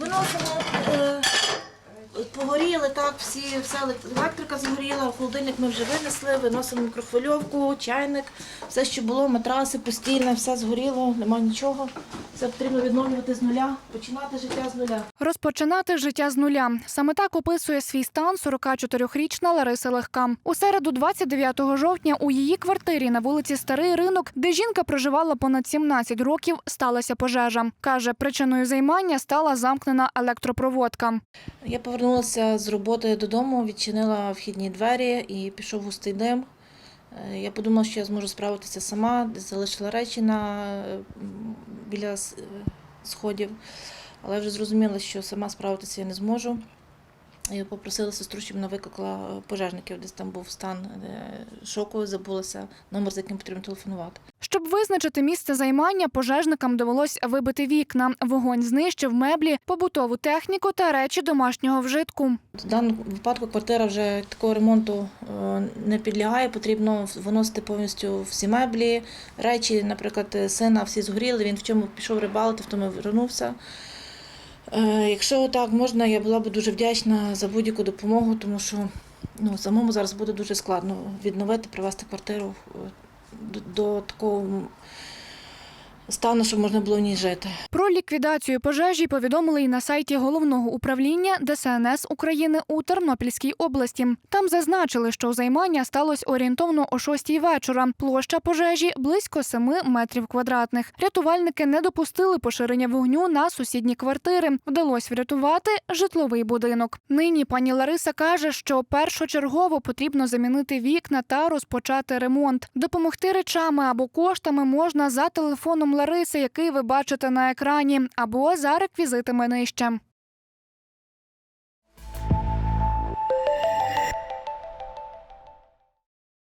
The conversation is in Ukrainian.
Виносимо, е, погоріли, так, всі, вся електрика згоріла, холодильник ми вже винесли, виносимо мікрохвильовку, чайник, все, що було, матраси, постільне, все згоріло, нема нічого. Все потрібно відновлювати з нуля, починати життя з нуля. Розпочинати життя з нуля. Саме так описує свій стан 44-річна Лариса Легка. У середу, 29 жовтня, у її квартирі на вулиці Старий Ринок, де жінка проживала понад 17 років, сталася пожежа. Каже, причиною займання стала замкнена електропроводка. Я повернулася з роботи додому, відчинила вхідні двері і пішов густий дим. Е, Я подумала, що я зможу справитися сама, залишила речі на, біля е, сходів, але вже зрозуміла, що сама справитися я не зможу. І попросила сестру, щоб вона викликала пожежників, десь там був стан шоку, забулася номер, за яким потрібно телефонувати. Щоб визначити місце займання, пожежникам довелось вибити вікна. Вогонь знищив меблі, побутову техніку та речі домашнього вжитку. В даному випадку квартира вже такого ремонту е, не підлягає. Потрібно виносити повністю всі меблі, речі, наприклад, сина всі згоріли. Він в чому пішов рибалити, в тому вернувся. Е, Якщо так можна, я була б дуже вдячна за будь-яку допомогу, тому що ну, самому зараз буде дуже складно відновити, привести квартиру е, до, до такого стану, щоб можна було в ній жити. Про ліквідацію пожежі повідомили і на сайті головного управління ДСНС України у Тернопільській області. Там зазначили, що займання сталося орієнтовно о 6 вечора. Площа пожежі близько 7 метрів квадратних. Рятувальники не допустили поширення вогню на сусідні квартири. Вдалося врятувати житловий будинок. Нині пані Лариса каже, що першочергово потрібно замінити вікна та розпочати ремонт. Допомогти речами або коштами можна за телефоном Лариси, який ви бачите на екрані, або за реквізитами нижче.